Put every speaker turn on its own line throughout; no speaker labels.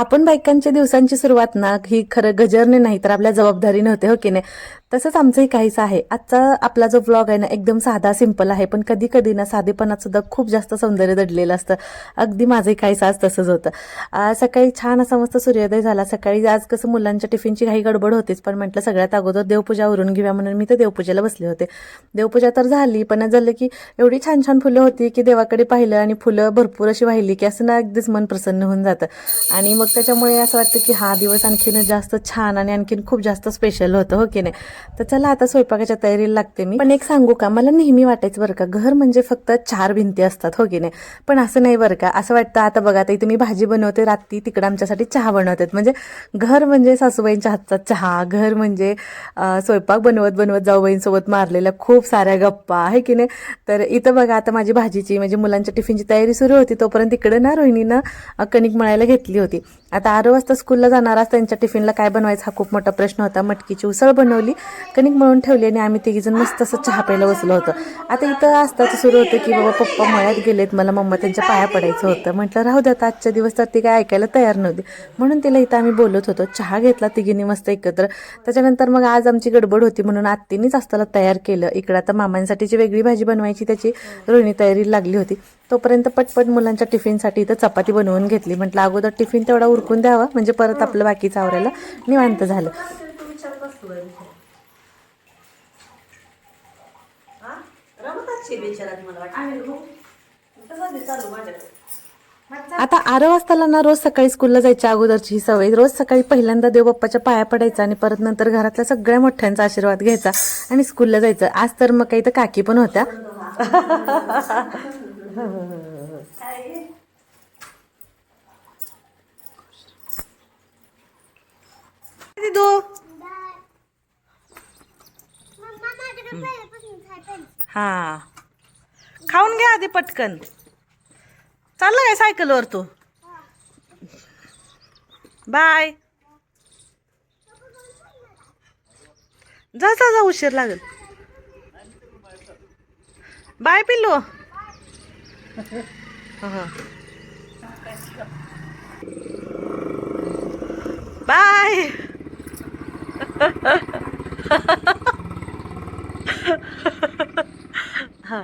आपण बायकांच्या दिवसांची सुरुवात ना ही खरं गजरने नाही तर आपल्या जबाबदारी होते हो की नाही? तसंच आमचंही काहीच आहे. आजचा आपला जो ब्लॉग आहे ना एकदम साधा सिंपल आहे पण कधी कधी ना साधेपणात सुद्धा खूप जास्त सौंदर्य दडलेलं असतं. अगदी माझंही काहीच आज तसंच होतं. सकाळी छान असा मस्त सूर्योदय झाला. सकाळी आज कसं मुलांच्या टिफिनची काही गडबड होतीच पण म्हटलं सगळ्यात अगोदर देवपूजा उरून घेऊया म्हणून मी तर देवपूजेला बसले होते. देवपूजा तर झाली पण झालं की एवढी छान छान फुलं होती की देवाकडे पाहिलं आणि फुलं भरपूर अशी वाहिली की असं ना अगदीच मन प्रसन्न होऊन जातं. आणि मग त्याच्यामुळे असं वाटतं की हा दिवस आणखीन जास्त छान आणि आणखीन खूप जास्त स्पेशल होतं हो की नाही? तर चला आता स्वयंपाकाच्या तयारीला लागते मी. पण एक सांगू का? मला नेहमी वाटायचं बरं का घर म्हणजे फक्त चार भिंती असतात हो की नाही? पण असं नाही बरं का. असं वाटतं आता बघा आता इथे मी भाजी बनवते रात्री तिकडं आमच्यासाठी चहा बनवतात. म्हणजे घर म्हणजे सासूबाईंच्या हातचा चहा घर म्हणजे स्वयंपाक बनवत बनवत जाऊबाईंसोबत मारलेल्या खूप साऱ्या गप्पा आहे की नाही? तर इथं बघा आता माझी भाजीची म्हणजे मुलांच्या टिफिनची तयारी सुरू होती तोपर्यंत तिकडे ना रोहिणीनं कणिक मळायला घेतली होती. आता आरो वाजता स्कूलला जाणार आज त्यांच्या टिफिनला काय बनवायचा हा खूप मोठा प्रश्न होता. मटकीची उसळ बनवली कणिक म्हणून ठेवली आणि आम्ही तिघीजण मस्त असं चहा प्यायला बसलो होतो. आता इथं असताचं सुरू होतं की बाबा पप्पा मळ्यात गेलेत मला मम्मा त्यांच्या पाया पडायचं होतं. म्हटलं राहू द्या आता आजच्या दिवस तर ती काय ऐकायला तयार नव्हती. म्हणून तिला इथं आम्ही बोलत होतो. चहा घेतला तिघींनी मस्त एकत्र. त्याच्यानंतर मग आज आमची गडबड होती म्हणून आत्तीनीच असताना तयार केलं. इकडं आता मामांसाठीची वेगळी भाजी बनवायची त्याची रोहिणी तयारी लागली होती. तोपर्यंत पटपट मुलांच्या टिफिनसाठी इथं चपाती बनवून घेतली. म्हटलं अगोदर टिफिन तेवढा उरकून द्यावा. म्हणजे परत आपलं बाकीचं आवरायला निवांत झालं. आता आरो वाजताला ना रोज सकाळी स्कूलला जायच्या अगोदरची ही सवय. रोज सकाळी पहिल्यांदा देवबाप्पाच्या पाया पडायचा आणि परत नंतर घरातल्या सगळ्या मोठ्यांचा आशीर्वाद घ्यायचा आणि स्कूलला जायचं. आज तर मग काही तर काकी पण होत्या. दिदू. हा. खाऊन घ्या आधी पटकन. चाललं काय सायकलवर तू? बाय. जा जा जा उशीर लागेल. बाय पिल्लू. हं. बाय हा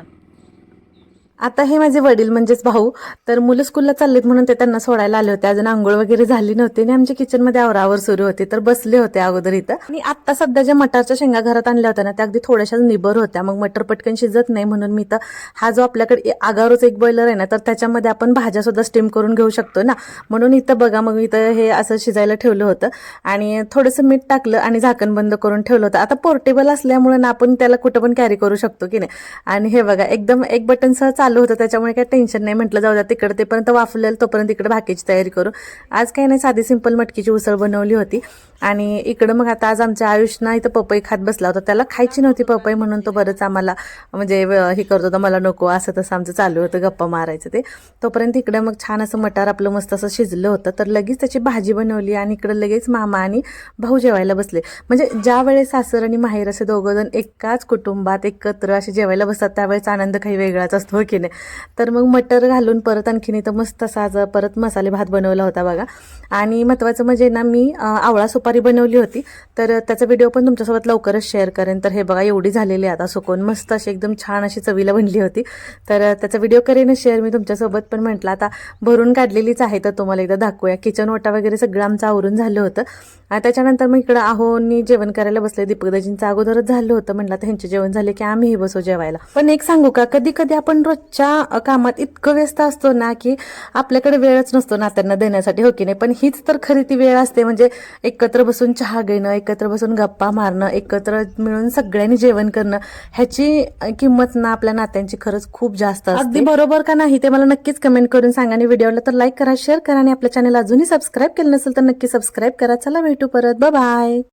आता हे माझे वडील म्हणजेच भाऊ तर मुलं स्कूलला चाललेत म्हणून ते त्यांना सोडायला आले होते. अजून आंघोळ वगैरे झाली नव्हती आणि आमच्या किचनमध्ये आवरावर सुरू होते तर बसले होते अगोदर इथं. आणि आता सध्या ज्या मटारच्या शेंगा घरात आणल्या होत्या ना त्या अगदी थोड्याशा निबर होत्या. मग मटर पटकन शिजत नाही म्हणून मी तर हा जो आपल्याकडे आगावरच एक बॉयलर आहे ना तर त्याच्यामध्ये आपण भाज्या सुद्धा स्टीम करून घेऊ शकतो ना. म्हणून इथं बघा मग इथं हे असं शिजायला ठेवलं होतं. आणि थोडंसं मीठ टाकलं आणि झाकण बंद करून ठेवलं होतं. आता पोर्टेबल असल्यामुळे ना आपण त्याला कुठं पण कॅरी करू शकतो की नाही. आणि हे बघा एकदम एक बटन सह चालू होतं त्याच्यामुळे काही टेन्शन नाही. म्हटलं जाऊ द्या तिकडे तेपर्यंत वाफलेलं तोपर्यंत इकडे भाकीची तयारी करू. आज काही नाही साधी सिंपल मटकीची उसळ बनवली होती. आणि इकडं मग आता आज आमच्या आयुषना इथं पपई खात बसला होता. त्याला खायची नव्हती पपई म्हणून तो बरंच आम्हाला म्हणजे हे करत होता. मला नको असं तसं आमचं चालू होतं गप्पा मारायचं ते. तोपर्यंत इकडे मग छान असं मटार आपलं मस्त असं शिजलं होतं. तर लगेच त्याची भाजी बनवली आणि इकडं लगेच मामा आणि भाऊ जेवायला बसले. म्हणजे ज्या वेळेस सासर आणि माहेर असे दोघं जण एकाच कुटुंबात एकत्र असे जेवायला बसतात त्यावेळेस आनंद काही वेगळाच असतो हो की नाही? तर मग मटर घालून परत आणखीन इथं मस्त साजा परत मसाले भात बनवला होता बघा. आणि महत्त्वाचं म्हणजे ना मी आवळा सुपारी बनवली होती. तर त्याचा व्हिडिओ पण तुमच्यासोबत लवकरच शेअर करेन. तर हे बघा एवढी झालेली आता सुकून मस्त अशी एकदम छान अशी चवीला बनली होती. तर त्याचा व्हिडिओ करेनच शेअर मी तुमच्यासोबत. पण म्हटलं आता भरून काढलेलीच आहे तर तुम्हाला एकदा दाखवूया. किचन ओटा वगैरे सगळं आमचं आवरून झालं होतं. आणि त्याच्यानंतर मग इकडं आहोनी जेवण करायला बसले. दीपकदाजींचं अगोदरच झालं होतं. म्हटलं त्यांचे जेवण झाले की आम्हीही बसू जेवायला. पण एक सांगू का? कधी कधी आपण रोजच्या अ, कामात इतकं व्यस्त असतो ना की आपल्याकडे वेळच नसतो नात्यांना देण्यासाठी हो की नाही? पण हीच तर खरी ती वेळ असते. म्हणजे एकत्र बसून चहा घेणं एकत्र बसून गप्पा मारणं एकत्र मिळून सगळ्यांनी जेवण करणं ह्याची किंमत ना आपल्या नात्यांची खरंच खूप जास्त असते. अगदी बरोबर का नाही? ते मला नक्कीच कमेंट करून सांगा आणि व्हिडिओला तर लाईक करा शेअर करा आणि आपल्या चॅनल अजूनही सबस्क्राईब केलं नसेल तर नक्की सबस्क्राईब करा. चला भेटू परत. बाय